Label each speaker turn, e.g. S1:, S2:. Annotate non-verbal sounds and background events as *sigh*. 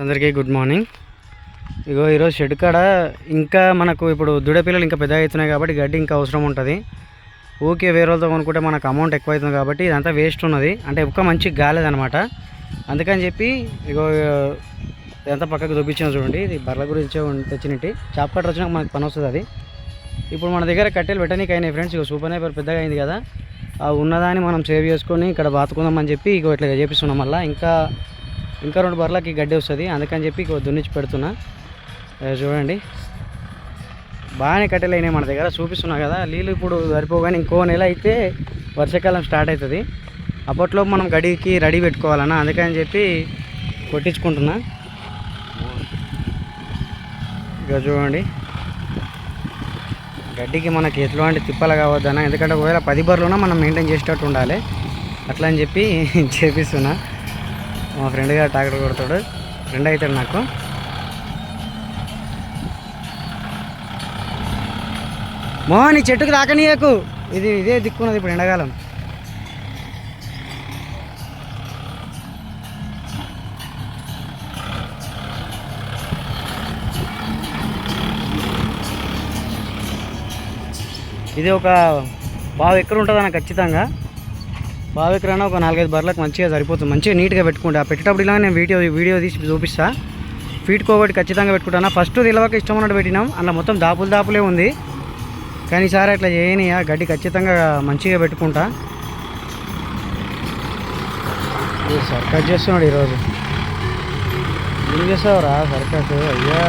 S1: అందరికీ good morning. ఇగో ఈరోజు shed కాడ ఇంకా మనకు ఇప్పుడు దుడపిల్లలు ఇంకా పెద్ద అవుతున్నాయి కాబట్టి గడ్డి ఇంకా అవసరం ఉంటుంది. ఊకే వేరే వాళ్ళతో కొనుక్కుంటే మనకు అమౌంట్ ఎక్కువ అవుతుంది కాబట్టి ఇదంతా వేస్ట్ ఉన్నది. అంటే ఎక్కువ మంచి గాలేదనమాట అందుకని చెప్పి ఇగో ఇదంతా పక్కకు చూపించిన చూడండి. ఇది బర్రెల గురించి తెచ్చినట్టు. చాప్ కట్టర్ వచ్చినాక మనకు పని వస్తుంది అది. ఇప్పుడు మన దగ్గర కట్టెలు పెట్టడానికి అయినాయి ఫ్రెండ్స్ ఇగో సూపర్ నైపర్ పెద్దగా అయింది కదా. ఆ ఉన్నదాన్ని మనం సేవ్ చేసుకొని ఇక్కడ బాతుకుందామని చెప్పి ఇగో ఇట్లా చేపిస్తున్నాం మళ్ళీ. ఇంకా ఇంకా రెండు బర్రెలకి గడ్డి వస్తుంది. అందుకని చెప్పి దున్నిచ్చి పెడుతున్నా. చూడండి. బాగానే కట్టెలైనాయి మన దగ్గర. చూపిస్తున్నా కదా. నీళ్ళు ఇప్పుడు సరిపోగానే ఇంకో నెల అయితే వర్షాకాలం స్టార్ట్ అవుతుంది. అప్పట్లో మనం గడికి రెడీ పెట్టుకోవాలన్నా అందుకని చెప్పి కొట్టించుకుంటున్నా. ఇక చూడండి. గడ్డికి మనకి ఎట్లాంటి తిప్పలు కావద్దన్నా ఎందుకంటే ఒకవేళ పది బర్లున్నా మనం మెయింటైన్ చేసేటట్టు ఉండాలి. అట్లా అని చెప్పి *laughs* చేపిస్తున్నా. మా ఫ్రెండ్ గారు ట్రాక్టర్ కొడతాడు. ఫ్రెండ్ అవుతాడు నాకు. మోహన్ ఈ చెట్టుకు తాకనీయకు ఇది ఇదే దిక్కున్నది ఇప్పుడు ఎండాకాలం. ఇది ఒక బావి ఎక్కడ ఉంటుంది అన్న ఖచ్చితంగా. బావి ఎక్కడైనా ఒక నాలుగైదు బర్రెలకు మంచిగా సరిపోతుంది. మంచిగా నీట్గా పెట్టుకుంటా పెట్టేటప్పుడు ఇలా నేను వీడియో వీడియో తీసి చూపిస్తా. ఫీట్ కోబట్టి ఖచ్చితంగా పెట్టుకుంటాను. ఫస్ట్ నిలవక ఇష్టం ఉన్నట్టు పెట్టినాం. అందులో మొత్తం దాపులు దాపులే ఉంది. కానీ సార్ అట్లా చేయనియా. గడ్డి ఖచ్చితంగా మంచిగా పెట్టుకుంటా. కట్ చేస్తున్నాడు ఈరోజు? ఏం చేస్తావురా? సర్కస్? అయ్యా.